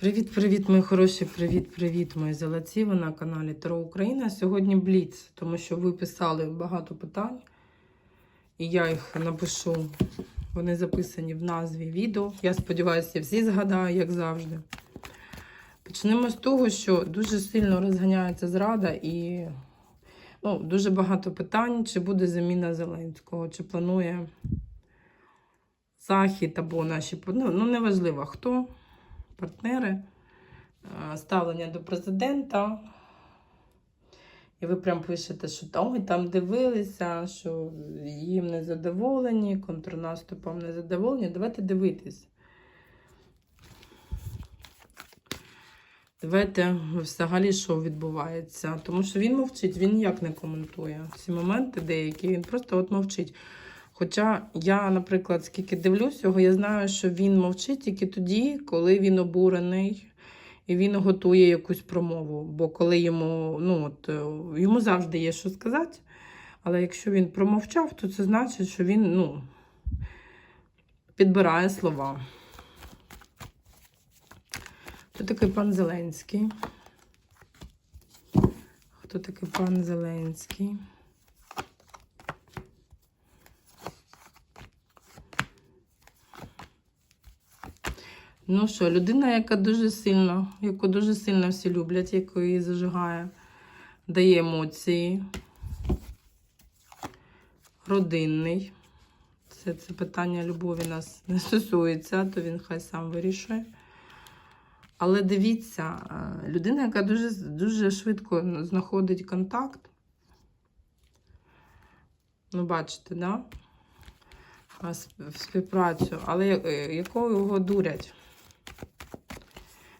Привіт-привіт, мої хороші! Привіт-привіт, мої золоті. Ви на каналі Таро Україна. Сьогодні Бліц, тому що ви писали багато питань, і я їх напишу. Вони записані в назві відео. Я сподіваюся, я всі згадаю, як завжди. Почнемо з того, що дуже сильно розганяється зрада і ну, дуже багато питань, чи буде заміна Зеленського, чи планує Захід або наші ну, ну неважливо хто партнери, е, ставлення до президента. І ви прям пишете, що там, там дивилися, що їм не задоволені, контрнаступом не задоволені. Давайте дивитись. Давайте взагалі, що відбувається. Тому що він мовчить, він ніяк не коментує ці моменти деякі, він просто от мовчить. Хоча я, наприклад, скільки дивлюсь його, я знаю, що він мовчить тільки тоді, коли він обурений і він готує якусь промову. Бо коли йому, ну от е, йому завжди є що сказати. Але якщо він промовчав, то це значить, що він ну, підбирає слова. Хто такий пан Зеленський? Хто такий пан Зеленський? Ну що, людина, яка дуже сильно, яку дуже сильно всі люблять, яку її зажигає, дає емоції. Родинний. Це, це питання любові нас не стосується, то він хай сам вирішує. Але дивіться, е, людина, яка дуже, дуже швидко знаходить контакт. Ну, бачите, да? Співпрацю, але е, якого його дурять?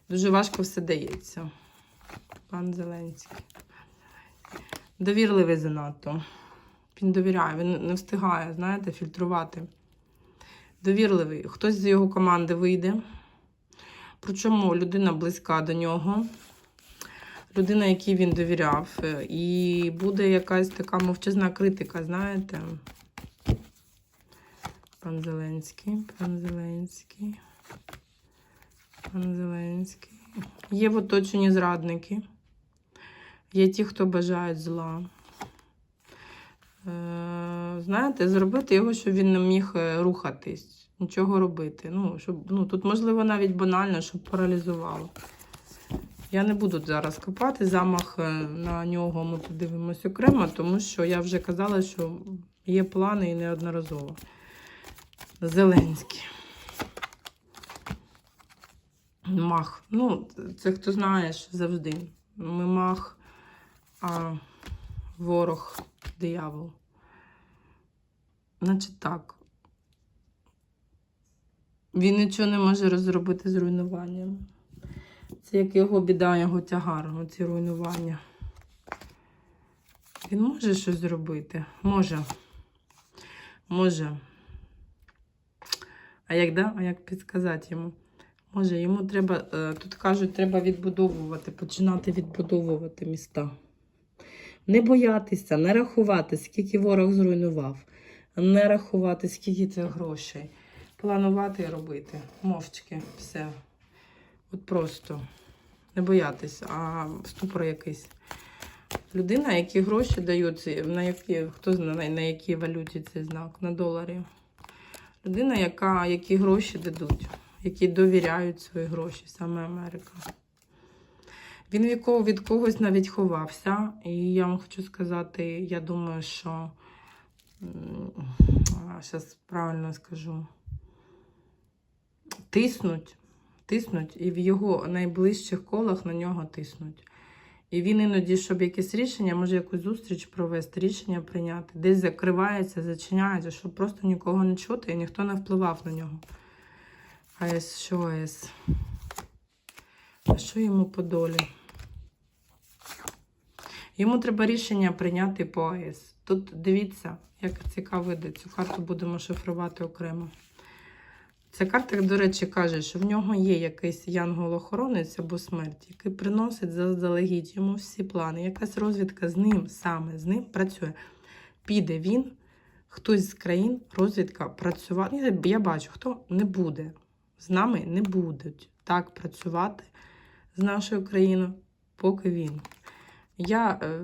Дуже важко все дається. Пан Зеленський. Довірливий занадто. Він довіряє, він не встигає, знаєте, фільтрувати. Довірливий. Хтось з його команди вийде. Причому людина близька до нього. Людина, якій він довіряв. І буде якась така мовчазна критика, знаєте. Пан Зеленський, пан Зеленський. Пан Зеленський. Є в оточенні зрадники. Є ті, хто бажають зла. Е, знаєте, зробити його, щоб він не міг е, рухатись, нічого робити. Ну, щоб, ну, тут, можливо, навіть банально, щоб паралізувало. Я не буду зараз копати замах е, на нього. Ми подивимось окремо, тому що я вже казала, що є плани і неодноразово. Зеленський. Мах. Ну, це хто знаєш завжди. Ми мах, а ворог диявол. Значить так. Він нічого не може розробити з руйнуванням. Це як його біда, його тягар, оці руйнування. Він може щось зробити? Може. Може. А як да? А як підказати йому? Може, йому треба, е, тут кажуть, треба відбудовувати, починати відбудовувати міста. Не боятися, не рахувати, скільки ворог зруйнував, не рахувати, скільки це грошей. Планувати і робити. Мовчки, все. От просто. Не боятися, а ступор якийсь. Людина, які гроші дають, на які, хто знає, на якій валюті цей знак, на доларі. Людина, яка, які гроші дадуть, які довіряють свої гроші, саме Америка. Він від, когось навіть ховався. І я вам хочу сказати, я думаю, що зараз правильно скажу, тиснуть, тиснуть, і в його найближчих колах на нього тиснуть. І він іноді, щоб якесь рішення, може якусь зустріч провести, рішення прийняти, десь закривається, зачиняється, щоб просто нікого не чути і ніхто не впливав на нього. АЕС, що АЕС? А що йому по долі? Йому треба рішення прийняти по АЕС. Тут дивіться, як цікаво йде. Цю карту будемо шифрувати окремо. Ця карта, до речі, каже, що в нього є якийсь янгол-охоронець або смерть, який приносить заздалегідь йому всі плани. Якась розвідка з ним саме з ним працює. Піде він, хтось з країн, розвідка працювати. Я бачу, хто не буде. З нами не будуть так працювати з нашою країною, поки він. Я е,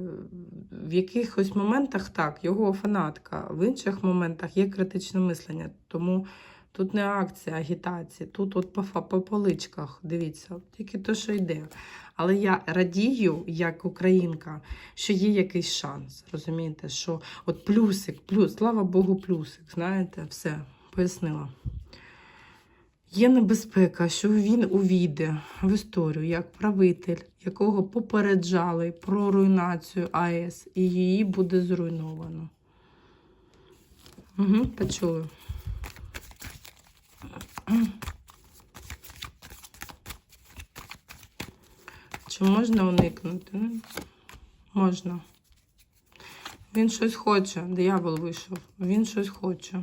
в якихось моментах так, його фанатка, в інших моментах є критичне мислення. Тому тут не акція, агітація, тут от по, по поличках, дивіться, тільки то, що йде. Але я радію, як українка, що є якийсь шанс. Розумієте, що от плюсик, плюс, слава Богу, плюсик. Знаєте, все, пояснила. Є небезпека, що він увійде в історію як правитель, якого попереджали про руйнацію АЕС, і її буде зруйновано. Угу, почули. Чи можна уникнути? Ну, Можна. Він щось хоче, диявол вийшов. Він щось хоче.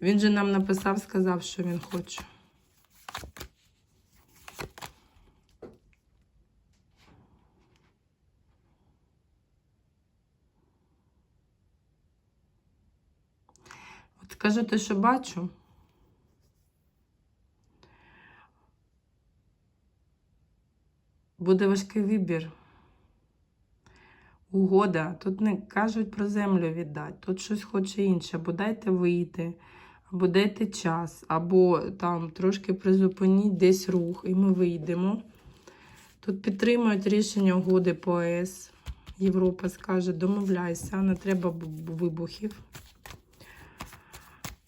Він же нам написав, сказав, що він хоче. От скажу те, що бачу. Буде важкий вибір. Угода. Тут не кажуть про землю віддати, тут щось хоче інше. Або дайте вийти, або дайте час, або там трошки призупиніть десь рух, і ми вийдемо. Тут підтримують рішення угоди по АЕС. Європа скаже, домовляйся, не треба вибухів.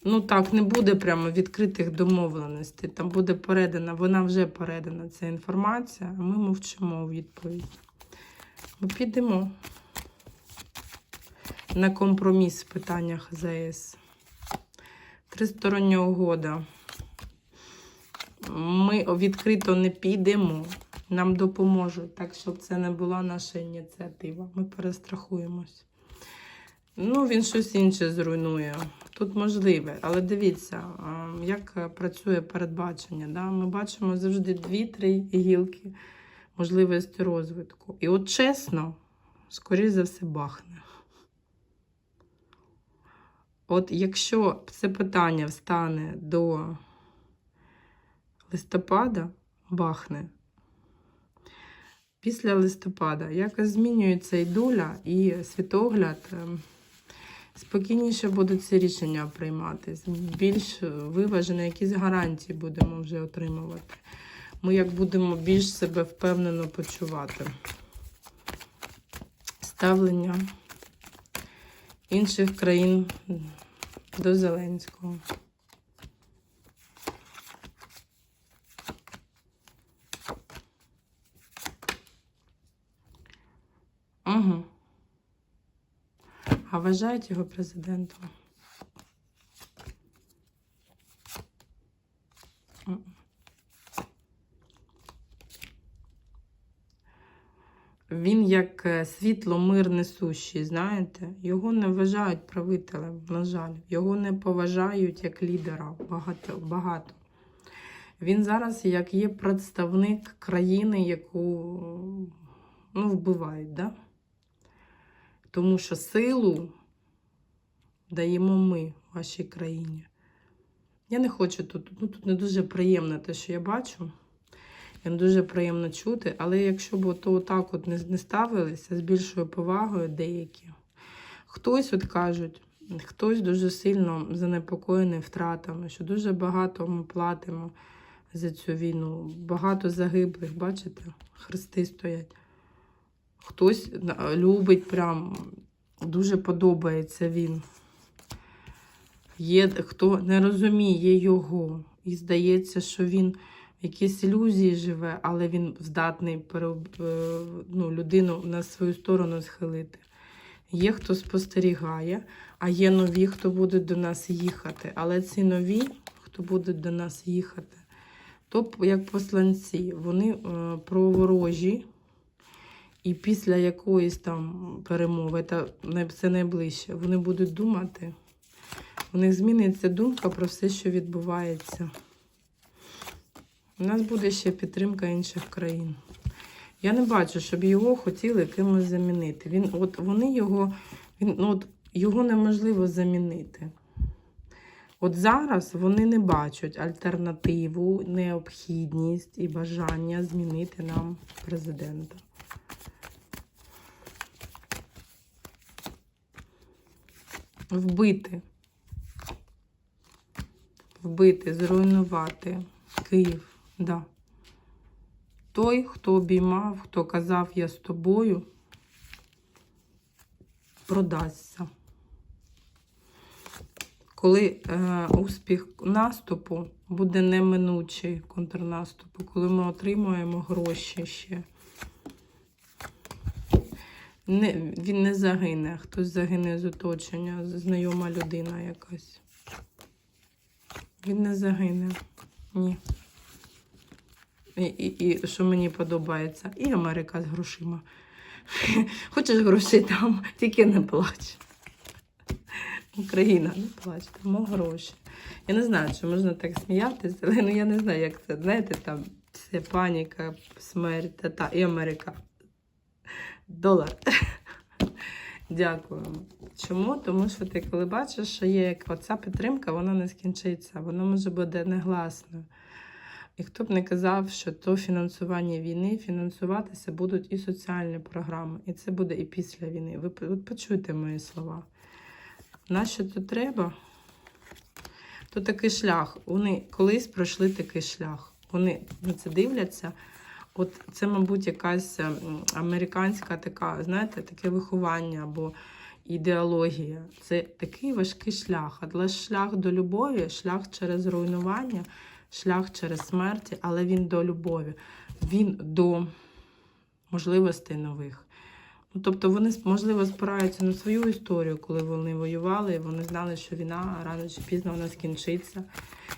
Ну так, не буде прямо відкритих домовленостей. Там буде передана, вона вже передана ця інформація, а ми мовчимо у відповідь. Ми підемо на компроміс в питаннях ЗАЕС. Тристороння угода. Ми відкрито не підемо. Нам допоможуть, так щоб це не була наша ініціатива. Ми перестрахуємось. Ну, він щось інше зруйнує. Тут можливе, але дивіться, як працює передбачення. Да? Ми бачимо завжди дві-три гілки можливості розвитку. І от чесно, скоріше за все, бахне. От якщо це питання встане до листопада, бахне. Після листопада якось змінюється і доля, і світогляд. ем, Спокійніше будуть ці рішення прийматись. Більш виважені якісь гарантії будемо вже отримувати. Ми як будемо більш себе впевнено почувати. Ставлення інших країн до Зеленського. Угу. А вважають його президентом? М. Він як е, світло мир несущий, знаєте, його не вважають правителем, на жаль. Його не поважають як лідера багато. багато. Він зараз як є представник країни, яку ну, вбивають, да? Тому що силу даємо ми вашій країні. Я не хочу тут, ну тут не дуже приємно те, що я бачу. Дуже приємно чути, але якщо б то отак от не, не ставилися з більшою повагою деякі, хтось от кажуть, хтось дуже сильно занепокоєний втратами, що дуже багато ми платимо за цю війну, багато загиблих, бачите, хрести стоять. Хтось любить прям, дуже подобається він. Є хто не розуміє його, і здається, що він в якійсь ілюзії живе, але він здатний е, ну, людину на свою сторону схилити. Є хто спостерігає, а є нові, хто будуть до нас їхати. Але ці нові, хто будуть до нас їхати, то як посланці, вони е, про ворожі. І після якоїсь там перемови, це найближче, вони будуть думати, у них зміниться думка про все, що відбувається. У нас буде ще підтримка інших країн. Я не бачу, щоб його хотіли кимось замінити. Він, от вони його, він, ну, от, його неможливо замінити. От зараз вони не бачать альтернативу, необхідність і бажання змінити нам президента. Вбити. Вбити, зруйнувати Київ. Да. Той, хто обіймав, хто казав я з тобою, продасться. Коли е, успіх наступу буде неминучий контрнаступу, коли ми отримуємо гроші ще. Не, він не загине, хтось загине з оточення, знайома людина якась. Він не загине. Ні. І, і, і що мені подобається, і Америка з грошима. Хочеш грошей там, тільки не плач. Україна, не плач, тому гроші. Я не знаю, чи можна так сміятися, але ну, я не знаю, як це. Знаєте, там все паніка, смерть, та, та і Америка. Долар. Дякую. Чому? Тому що ти коли бачиш, що є оця підтримка, вона не скінчиться, вона може бути негласною. І хто б не казав, що то фінансування війни, фінансуватися будуть і соціальні програми, і це буде і після війни. Ви от почуйте мої слова. Нащо це треба? То такий шлях. Вони колись пройшли такий шлях. Вони на це дивляться. От це, мабуть, якась американська така, знаєте, таке виховання або ідеологія. Це такий важкий шлях. Але шлях до любові, шлях через руйнування, шлях через смерті, але він до любові, він до можливостей нових. Ну, тобто вони, можливо, спираються на свою історію, коли вони воювали, і вони знали, що війна рано чи пізно вона скінчиться,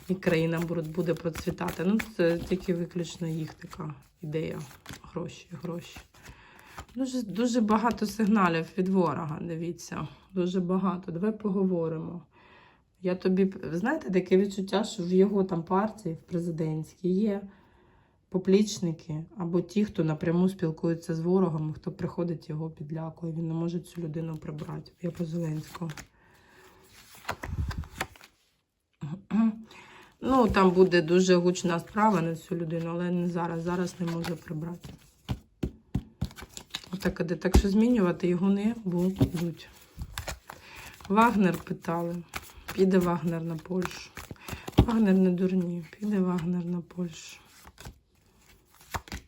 і країна буде- процвітати. Ну, це тільки виключно їх така ідея. Гроші, гроші. Дуже, дуже багато сигналів від ворога, дивіться. Дуже багато. Давай поговоримо. Я тобі, знаєте, таке відчуття, що в його там партії, в президентській, є поплічники або ті, хто напряму спілкується з ворогом, хто приходить його підлякує. Він не може цю людину прибрати. Я по Зеленського. Ну, там буде дуже гучна справа на цю людину, але не зараз. Зараз не може прибрати. Отак іде. Так що змінювати його не будуть. Вагнер питали. Піде Вагнер на Польщу. Вагнер не дурні. Піде Вагнер на Польщу.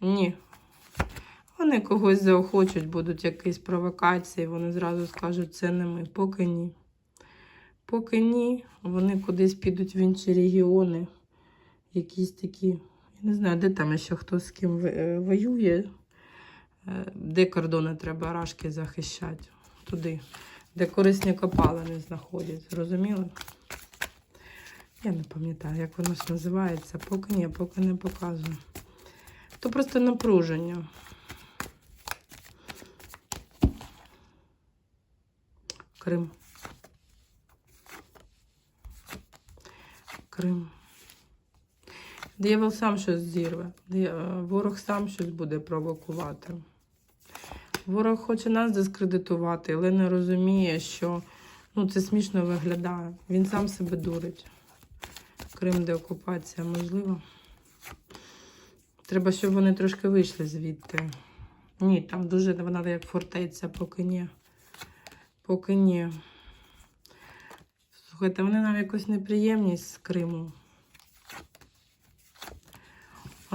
Ні. Вони когось заохочуть, будуть якісь провокації, вони зразу скажуть, це не ми. Поки ні. Поки ні, вони кудись підуть в інші регіони. Якісь такі. Я не знаю, де там ще хто з ким е, воює, е, де кордони треба рашки захищати. Туди, де корисні копалини знаходять. Зрозуміли? Я не пам'ятаю, як воно ж називається. Поки ні, поки не показую. То просто напруження. Крим. Крим. Диявол сам щось зірве. Ворог сам щось буде провокувати. Ворог хоче нас дискредитувати, але не розуміє, що ну, це смішно виглядає. Він сам себе дурить. Крим, де окупація можлива. Треба, щоб вони трошки вийшли звідти. Ні, там дуже вона як фортеця, поки ні. Поки ні. Слухайте, вони нам якусь неприємність з Криму.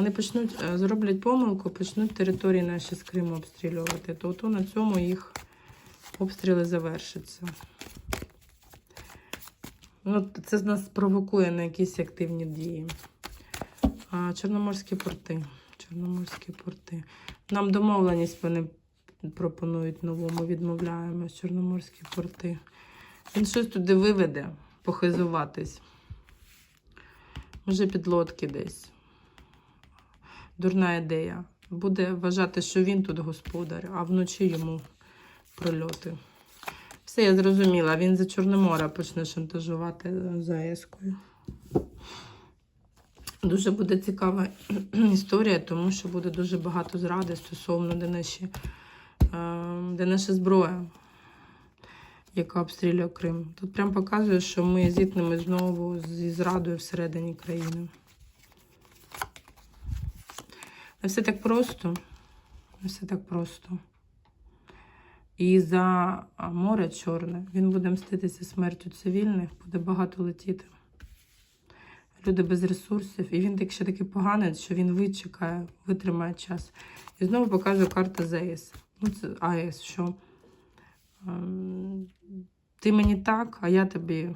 Вони почнуть, е, зроблять помилку, почнуть території наші з Криму обстрілювати. То, то на цьому їх обстріли завершаться. Ну, це нас провокує на якісь активні дії. А, Чорноморські порти. Чорноморські порти. Нам домовленість вони пропонують нову. Ми відмовляємось. Чорноморські порти. Він щось туди виведе, похизуватись. Може, підлодки десь. Дурна ідея. Буде вважати, що він тут господар, а вночі йому прильоти. Все, я зрозуміла. Він за Чорномора почне шантажувати ЗАЕСкою. Дуже буде цікава історія, тому що буде дуже багато зради стосовно де наші, е, де наша зброя. яка обстрілює Крим. Тут прям показує, що ми зіткнемо знову зі зрадою всередині країни. Не все так просто. Не все так просто. І за море чорне він буде мститися смертю цивільних, буде багато летіти. Люди без ресурсів. І він так ще такий поганець, що він вичекає, витримає час. І знову показує карта ЗАЕС. Ну, це АЕС, що ем, ти мені так, а я тобі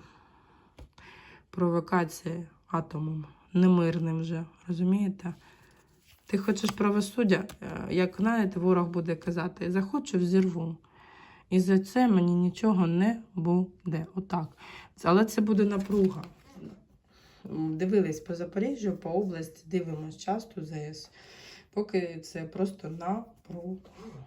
провокація атомом, немирним вже, розумієте? Ти хочеш правосуддя, Е, як знаєте, ворог буде казати, захочу, взірву. І за це мені нічого не буде. Отак. Але це буде напруга. Дивились по Запоріжжю, по області, дивимось часто ЗС. Поки це просто напруга.